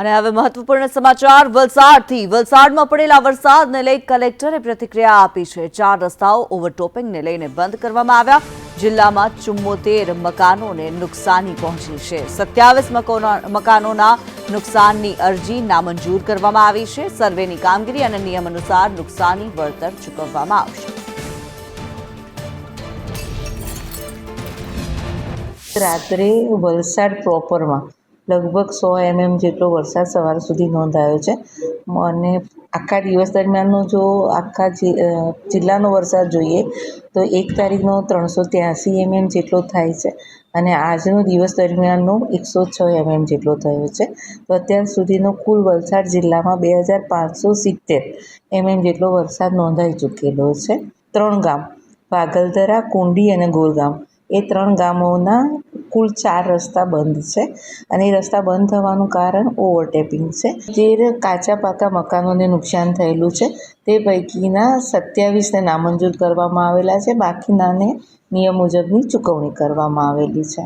અને હવે મહત્વપૂર્ણ સમાચાર, વલસાડથી. વલસાડમાં પડેલા વરસાદને લઈ કલેક્ટરે પ્રતિક્રિયા આપી છે. ચાર રસ્તાઓ ઓવરટોપિંગને લઈને બંધ કરવામાં આવ્યા. જિલ્લામાં ચુમ્મોતેર મકાનોને નુકસાની પહોંચી છે. સત્યાવીસ મકાનોના નુકસાનની અરજી નામંજૂર કરવામાં આવી છે. સર્વેની કામગીરી અને નિયમ અનુસાર નુકસાની વળતર ચૂકવવામાં આવશે. રાત્રે વલસાડ પ્રોપરમાં લગભગ સો એમએમ જેટલો વરસાદ સવાર સુધી નોંધાયો છે. અને આખા દિવસ દરમિયાનનો જો આખા જિલ્લાનો વરસાદ જોઈએ, તો એક તારીખનો ત્રણસો ત્યાંસી એમએમ જેટલો થાય છે અને આજનો દિવસ દરમિયાનનો એકસો છ એમએમ જેટલો થયો છે. તો અત્યાર સુધીનો કુલ વલસાડ જિલ્લામાં બે હજાર પાંચસો સિત્તેર એમએમ જેટલો વરસાદ નોંધાઈ ચૂકેલો છે. ત્રણ ગામ, વાગલધરા, કુંડી અને ગોરગામ. એ ત્રણ ગામોના કુલ ચાર રસ્તા બંધ છે અને એ રસ્તા બંધ થવાનું કારણ ઓવરટેપિંગ છે. તેર કાચા પાકા મકાનોને નુકસાન થયેલું છે, તે પૈકીના સત્યાવીસને નામંજૂર કરવામાં આવેલા છે. બાકીનાને નિયમ મુજબની ચૂકવણી કરવામાં આવેલી છે.